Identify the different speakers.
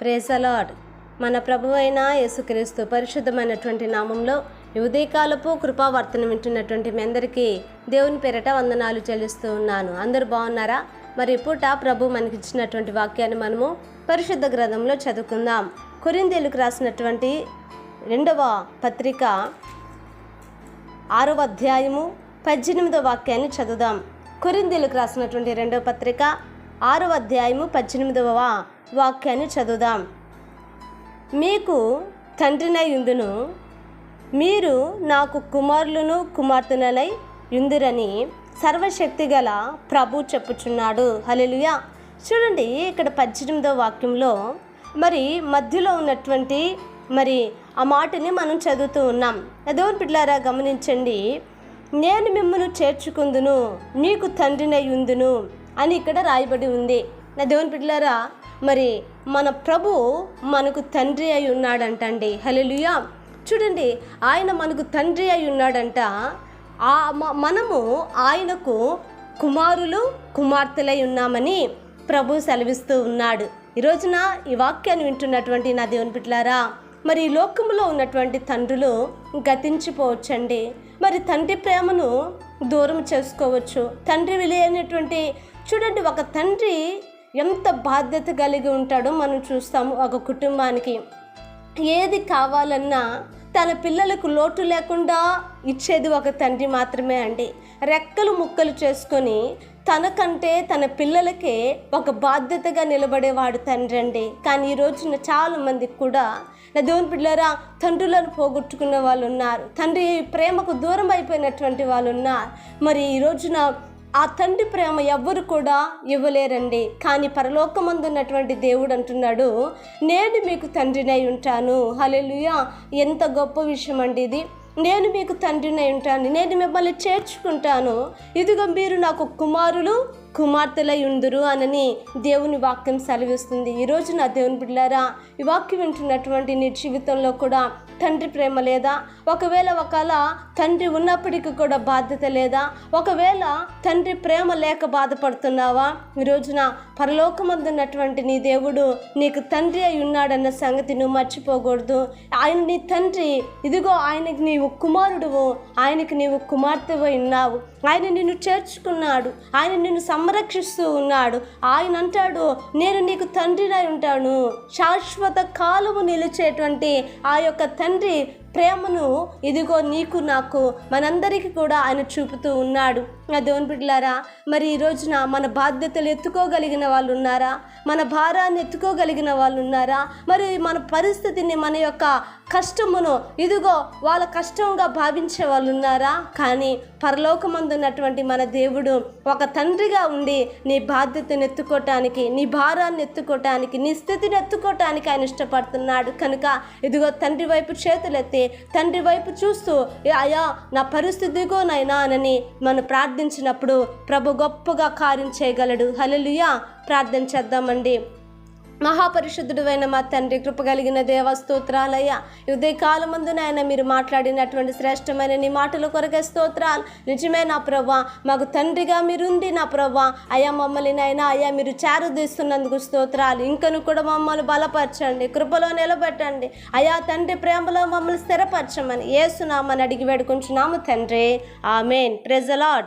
Speaker 1: Praise the Lord మన ప్రభు అయిన యేసుక్రీస్తు పరిశుద్ధమైనటువంటి నామంలో ఈ ఉదయకాలపు కృపావర్తన వింటున్నటువంటి మీ అందరికీ దేవుని పేరట వందనాలు చెల్లిస్తూ ఉన్నాను. అందరూ బాగున్నారా? మరి పూట ప్రభు మనకి ఇచ్చినటువంటి వాక్యాన్ని మనము పరిశుద్ధ గ్రంథంలో చదువుకుందాం. కొరిందేలుకు రాసినటువంటి రెండవ పత్రిక ఆరవ అధ్యాయము పద్దెనిమిదవ వాక్యాన్ని చదువుదాం. కొరిందేలుకు రాసినటువంటి రెండవ పత్రిక ఆరవ అధ్యాయము పద్దెనిమిదవ వాక్యాన్ని చదువుదాం. మీకు తండ్రినై యుందును మీరు నాకు కుమారులను కుమార్తెనలై యుందురని సర్వశక్తి గల ప్రభు చెప్పుచున్నాడు. హలెలుయా చూడండి ఇక్కడ పద్దెనిమిదవ వాక్యంలో మరి మధ్యలో ఉన్నటువంటి మరి ఆ మాటని మనం చదువుతూ ఉన్నాం. దేవుని పిల్లారా గమనించండి నేను మిమ్మల్ని చేర్చుకుందును మీకు తండ్రినై ఉందును. అని ఇక్కడ రాయబడి ఉంది. నా దేవుని పిల్లారా మరి మన ప్రభు మనకు తండ్రి అయి ఉన్నాడంటండి. హలెలుయా చూడండి ఆయన మనకు తండ్రి అయి ఉన్నాడంట. ఆ మనము ఆయనకు కుమారులు కుమార్తెలై ఉన్నామని ప్రభు సెలవిస్తూ ఉన్నాడు. ఈ రోజున ఈ వాక్యాన్ని వింటున్నటువంటి నా దేవుని పిట్లారా మరి ఈ లోకంలో ఉన్నటువంటి తండ్రులు గతించిపోవచ్చండి. మరి తండ్రి ప్రేమను దూరం చేసుకోవచ్చు. తండ్రి విలేనటువంటి చూడండి ఒక తండ్రి ఎంత బాధ్యత కలిగి ఉంటాడో మనం చూస్తాము ఒక కుటుంబానికి. ఏది కావాలన్నా తన పిల్లలకు లోటు లేకుండా ఇచ్చేది ఒక తండ్రి మాత్రమే అండి. రెక్కలు ముక్కలు చేసుకొని తనకంటే తన పిల్లలకే ఒక బాధ్యతగా నిలబడేవాడు తండ్రి అండి. కానీ ఈ రోజున చాలామందికి కూడా నా దేవుని పిల్లరా తండ్రులను పోగొట్టుకున్న వాళ్ళు ఉన్నారు. తండ్రి ప్రేమకు దూరం అయిపోయినటువంటి వాళ్ళు ఉన్నారు. మరి ఈ రోజున ఆ తండ్రి ప్రేమ ఎవ్వరు కూడా ఇవ్వలేరండి. కానీ పరలోకమందు ఉన్నటువంటి దేవుడు అంటున్నాడు నేను మీకు తండ్రినై ఉంటాను. హలెలుయా ఎంత గొప్ప విషయం అండి ఇది. నేను మీకు తండ్రినై ఉంటాను. నేను మిమ్మల్ని చేర్చుకుంటాను. ఇదిగో మీరు నాకు కుమారులు కుమార్తెలయుందురు అనని దేవుని వాక్యం సెలవిస్తుంది. ఈరోజు నా దేవుని బిడ్డారా ఈ వాక్యం వింటున్నటువంటి నీ జీవితంలో కూడా తండ్రి ప్రేమ లేదా? ఒకవేళ ఒకవేళ తండ్రి ఉన్నప్పటికీ కూడా బాధ్యత లేదా? ఒకవేళ తండ్రి ప్రేమ లేక బాధపడుతున్నావా? ఈ రోజున పరలోకమందున్నటువంటి నీ దేవుడు నీకు తండ్రి అయి ఉన్నాడన్న సంగతి నువ్వు మర్చిపోకూడదు. ఆయన నీ తండ్రి. ఇదిగో ఆయనకి నీవు కుమారుడువు. ఆయనకి నీవు కుమార్తెవై ఉన్నావు. ఆయన నిన్ను చేర్చుకున్నాడు. ఆయన నిన్ను సంరక్షిస్తూ ఉన్నాడు. ఆయన అంటాడు నేను నీకు తండ్రినై ఉంటాను. శాశ్వత కాలము నిలిచేటువంటి ఆ యొక్క తండ్రి ప్రేమను ఇదిగో నీకు నాకు మనందరికీ కూడా ఆయన చూపుతూ ఉన్నాడు. నా దేవుని బిడ్డలారా మరి ఈ రోజున మన బాధ్యతలు ఎత్తుకోగలిగిన వాళ్ళు ఉన్నారా? మన భారాన్ని ఎత్తుకోగలిగిన వాళ్ళు ఉన్నారా? మరి మన పరిస్థితిని మన యొక్క కష్టమును ఇదిగో వాళ్ళ కష్టంగా భావించే వాళ్ళు ఉన్నారా? కానీ పరలోకమందున్నటువంటి మన దేవుడు ఒక తండ్రిగా ఉండి నీ బాధ్యతను ఎత్తుకోవటానికి నీ భారాన్ని ఎత్తుకోవటానికి నీ స్థితిని ఎత్తుకోవటానికి ఆయన ఇష్టపడుతున్నాడు. కనుక ఇదిగో తండ్రి వైపు చేతులెత్తి తండ్రి వైపు చూస్తూ అయ్యా నా పరిస్థితి నైనా అని మనం ప్రార్థించినప్పుడు ప్రభు గొప్పగా కార్యం చేయగలడు. హల్లెలూయా. ప్రార్థన చేద్దామండి. మహాపరిశుద్ధుడైన మా తండ్రి కృప కలిగిన దేవ స్తోత్రాలయ్యా. ఉదయ మీరు మాట్లాడినటువంటి శ్రేష్టమైన నీ మాటల కొరకే స్తోత్రాలు. నిజమే నా ప్రభా మాకు తండ్రిగా మీరుండి నా ప్రభా అయ్యా మమ్మల్ని నాయన అయ్యా మీరు చారుదీస్తున్నందుకు స్తోత్రాలు. ఇంకను కూడా మమ్మల్ని బలపరచండి కృపలో నిలబెట్టండి. అయ్యా తండ్రి ప్రేమలో మమ్మల్ని స్థిరపరచమని ఏసునామని అడిగి వేడుకుంటున్నాము తండ్రి. ఆమెన్. ప్రెజలాడ్